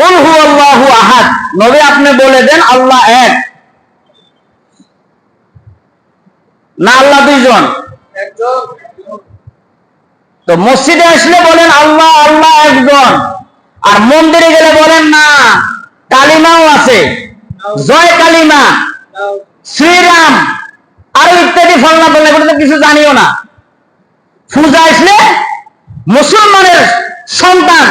আহাদ। নবী আপনি বলে দেন, আল্লাহ এক। না আল্লাহ দুইজন? তো মসজিদে আসলে বলেন, আল্লাহ আল্লাহ একজন। আর মন্দিরে গেলে বলেন, না, কালিমাও আছে। জয় কালিমা। শ্রীরাম। আরও ইত্যাদি ফলনা বললে তো কিছু জানিও না। পূজা আসলে মুসলমানের সন্তান,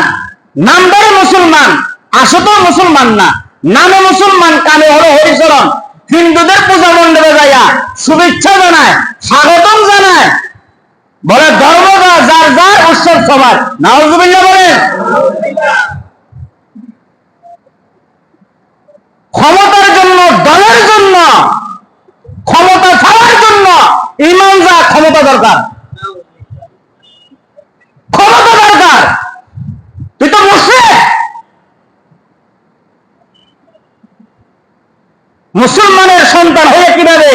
নামদারে মুসলমান। আসতো মুসলমান না। নামে মুসলমান, কানে হলো হরিচরণ। হিন্দুদের পূজা মণ্ডপে যাইয়া শুভেচ্ছা জানায়, স্বাগতম জানায়। বলে ধর্মটা যার যার উৎসব সবার। নাউজুবিল্লাহ বলেন। ক্ষমতার জন্য, দলের জন্য, ক্ষমতা ছাড়ার জন্য, ইমান যা, ক্ষমতা দরকার ক্ষমতা দরকার তুই তো মুসলিম মুসলমানের সন্তান হয়ে কীভাবে?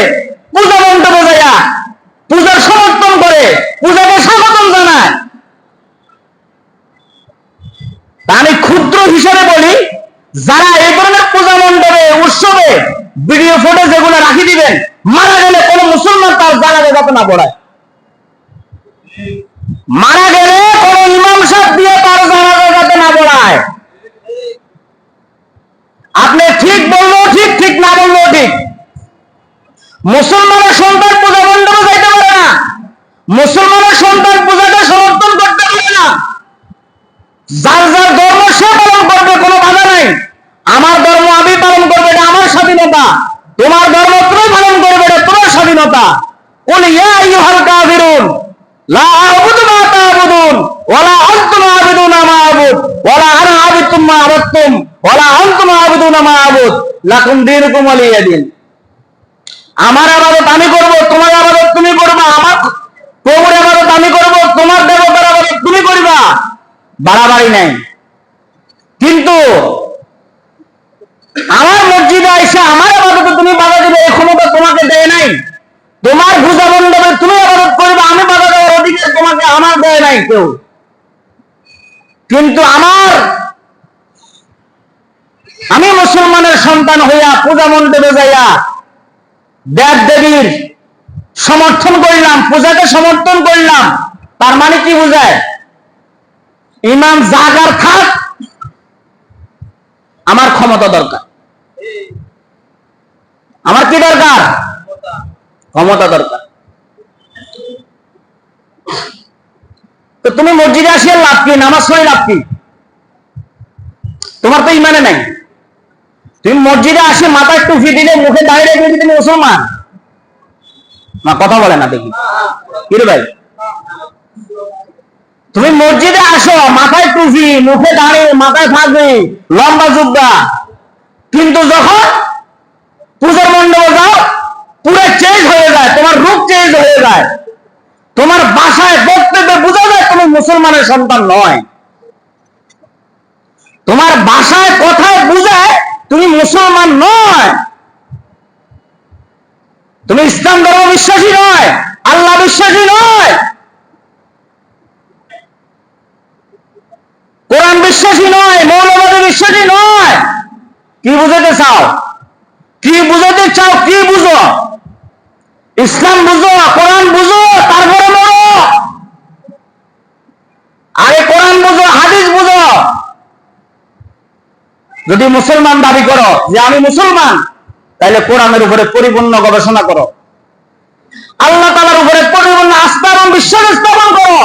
পূজা মণ্ডপে যাইয়া পূজার সমর্থন করে, পূজাকে স্বাগতম জানায়। আমি ক্ষুদ্র হিসাবে বলি, যারা এই ধরনের পূজা মণ্ডপে, উৎসবে ভিডিও ফুটেজ যেগুলো রাখি দিবেন, মারা গেলে কোন মুসলমান তার জানাজা যাতে না পড়ায়। মারা গেলে কোন ইমাম সাহেব দিয়ে তার জানাজা যাতে না পড়ায় আপনি ঠিক বললেও ঠিক ঠিক না বললেও ঠিক মুসলমানের সন্তান পূজা মণ্ডপে যাইতে পারে না। মুসলমানের সন্তান পূজাকে সমর্থন করতে পারে না। যার যার ধর্ম সে পালন করবে, কোনো বাধা নাই। আমার ধর্ম আমি পালন করবে, এটা আমার স্বাধীনতা। তোমার ধর্ম তুমি পালন করবে, এটা তোমার স্বাধীনতা। কুল ইয়া আইয়ুহাল কাফিরুন, লা আ'বুদু মা তা'বুদুন ওয়ালা আনতুম আ'বুদুনা মা আ'বুদ ওয়ালা আনা আ'বুদতুম মা আ'বাদতুম ওয়ালা আনতুম আ'বুদুনা মা আ'বুদ লাকুম দীনুকুম ওয়ালিয়া দিন। আমার আবাদত আমি করব, তোমার আবাদত তুমি করবা, আমার প্রভুর আবাদত আমি করব, তোমার দেবতার আবাদত তুমি করবা। বাড়াবাড়ি নাই। কিন্তু আমার মসজিদে এসে আমার আবাদতে তুমি বাধা দিবে, এই ক্ষমতা তোমাকে দেয় নাই। তোমার পূজা মণ্ডপে তুমি আবাদত করবে, আমি বাধা দেওয়ার অধিকার তোমাকে আমার দেয় নাই কেউ। কিন্তু আমার আমি মুসলমানের সন্তান হইয়া পূজা মণ্ডপে যাইয়া দেব দেবীর সমর্থন করলাম, পূজাকে সমর্থন করলাম। তার মানে কি বোঝায়? ইমাম জাগার থাক, আমার ক্ষমতা দরকার। আমার কি দরকার? ক্ষমতা দরকার। তো তুমি মসজিদে আসিয়া লাভ কি, নামাজ পড়ে লাভ কি? তোমার তো ইমানে নাই। তুমি মসজিদে আসে মাথায় টুপি দিলে মুখে দাঁড়িয়ে রেখে তুমি মুসলমান? না কথা বলে না দেখি। কি ভাই? তুমি মসজিদে আসো মাথায় টুপি মুখে দাঁড়িয়ে মাথায় থাকবে লম্বা জুব্বা। কিন্তু যখন পূজার মণ্ডপে যাও, পুরো চেঞ্জ হয়ে যায়, তোমার রূপ চেঞ্জ হয়ে যায়। তোমার বাসায় বক্তব্যে বোঝা যায় তুমি মুসলমানের সন্তান নয়। তোমার বাসায় কথায় বুঝায় তুমি মুসলমান নয়। তুমি ইসলাম ধর্ম বিশ্বাসী নয়, আল্লাহ বিশ্বাসী নয়। কোরআন বিশ্বাসী নয়, মৌলবাদী বিশ্বাসী নয়। কি বুঝাতে চাও? কি বুঝাতে চাও? কি বুঝো? ইসলাম বুঝো, কোরআন বুঝো যদি মুসলমান দাবি করো যে আমি মুসলমান তাহলে কোরআনের উপরে পরিপূর্ণ গবেষণা করো। আল্লাহ তালার উপরে পরিপূর্ণ আস্থা এবং বিশ্বাস স্থাপন করো।